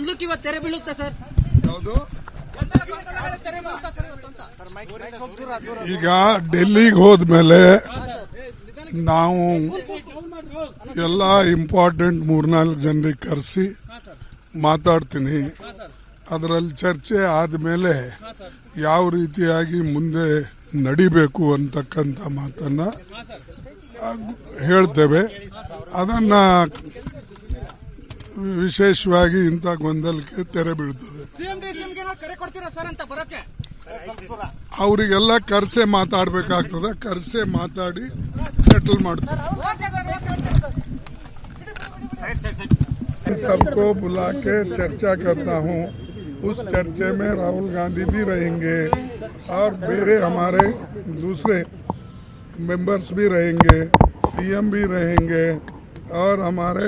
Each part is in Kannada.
ಗೊಂದಲಕ್ಕೆ ಇವತ್ತು ತೆರೆ ಬೀಳುತ್ತಾ ಸರ್? ಹೌದು ಈಗ ಡೆಲ್ಲಿಗೆ ಹೋದ್ಮೇಲೆ ನಾವು ಎಲ್ಲ ಇಂಪಾರ್ಟೆಂಟ್ ಮೂರ್ನಾಲ್ಕು ಜನರಿಗೆ ಕರೆಸಿ ಮಾತಾಡ್ತೀನಿ. ಅದರಲ್ಲಿ ಚರ್ಚೆ ಆದಮೇಲೆ ಯಾವ ರೀತಿಯಾಗಿ ಮುಂದೆ ನಡಿಬೇಕು ಅಂತಕ್ಕಂಥ ಮಾತನ್ನ ಹೇಳ್ತೇವೆ. ಅದನ್ನ ವಿಶೇಷವಾಗಿ ಇಂಥ ಗೊಂದಲಕ್ಕೆ ತೆರೆ ಬೀಳ್ತದೆ ಸಿಎಂ ಡಿಸಿಎಂಗೆ ಕರೆ ಕೊಡ್ತೀರಾ ಸರ್ ಅಂತ ಬರೋಕೆ ಅವರಿಗೆಲ್ಲ ಕರ್ಸೆ ಮಾತಾಡ್ಬೇಕಾಗ್ತದೆ ಕರ್ಸೆ ಮಾತಾಡಿ ಸೆಟಲ್ ಮಾಡ್ತಾರೆ सबको बुला के चर्चा करता हूँ उस चर्चे में राहुल गांधी भी रहेंगे और मेरे हमारे दूसरे मेंबर्स भी रहेंगे सीएम भी रहेंगे और हमारे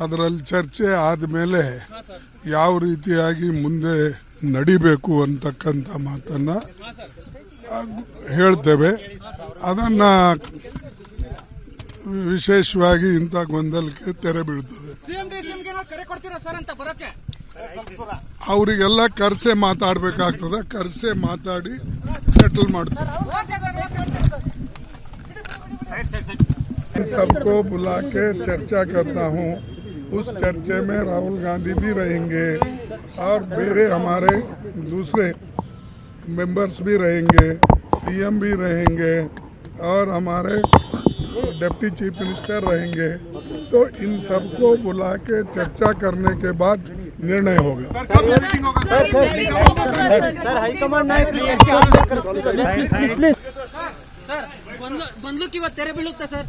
ಅದರಲ್ಲಿ ಚರ್ಚೆ ಆದಮೇಲೆ ಯಾವ ರೀತಿಯಾಗಿ ಮುಂದೆ ನಡಿಬೇಕು ಅಂತಕ್ಕಂಥ ಮಾತನ್ನ ಆ, ಹೇಳ್ತೇವೆ ಅದನ್ನ ವಿಶೇಷವಾಗಿ ಇಂಥ ಗೊಂದಲಕ್ಕೆ ತೆರೆ ಬೀಳ್ತದೆ ಸಿಎಂ ಡಿಸಿಎಂಗೆ ಕರೆ ಕೊಡ್ತೀರಾ ಸರ್ ಅಂತ ಬರೋಕೆ ಅವರಿಗೆಲ್ಲ ಕರ್ಸೆ ಮಾತಾಡ್ಬೇಕಾಗ್ತದೆ ಕರ್ಸೆ ಮಾತಾಡಿ ಸೆಟಲ್ ಮಾಡ್ತಾರೆ सबको बुला के चर्चा करता हूँ उस चर्चे में राहुल गांधी भी रहेंगे और मेरे हमारे दूसरे मेंबर्स भी रहेंगे सीएम भी रहेंगे और हमारे डिप्टी चीफ मिनिस्टर रहेंगे। तो इन सबको बुला के चर्चा करने के बाद निर्णय होगा। सर सर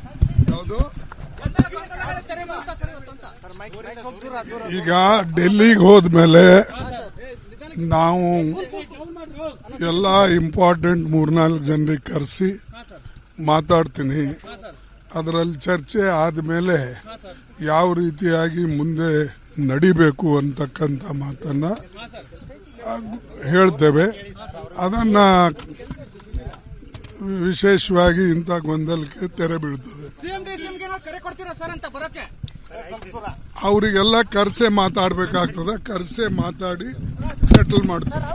ಈಗ ಡೆಲ್ಲಿಗೆ ಹೋದ್ಮೇಲೆ ನಾವು ಎಲ್ಲ ಇಂಪಾರ್ಟೆಂಟ್ ಮೂರ್ನಾಲ್ಕು ಜನರಿಗೆ ಕರೆಸಿ ಮಾತಾಡ್ತೀನಿ. ಅದರಲ್ಲಿ ಚರ್ಚೆ ಆದಮೇಲೆ ಯಾವ ರೀತಿಯಾಗಿ ಮುಂದೆ ನಡಿಬೇಕು ಅಂತಕ್ಕಂಥ ಮಾತನ್ನ ಹೇಳ್ತೇವೆ. ಅದನ್ನ ವಿಶೇಷವಾಗಿ ಇಂಥ ಗೊಂದಲಕ್ಕೆ ತೆರೆ ಬೀಳ್ತದೆ. ಅವರಿಗೆಲ್ಲ ಕರ್ಸೆ ಮಾತಾಡಬೇಕಾಗ್ತದೆ ಕರ್ಸೆ ಮಾತಾಡಿ ಸೆಟಲ್ ಮಾಡ್ತಾರೆ.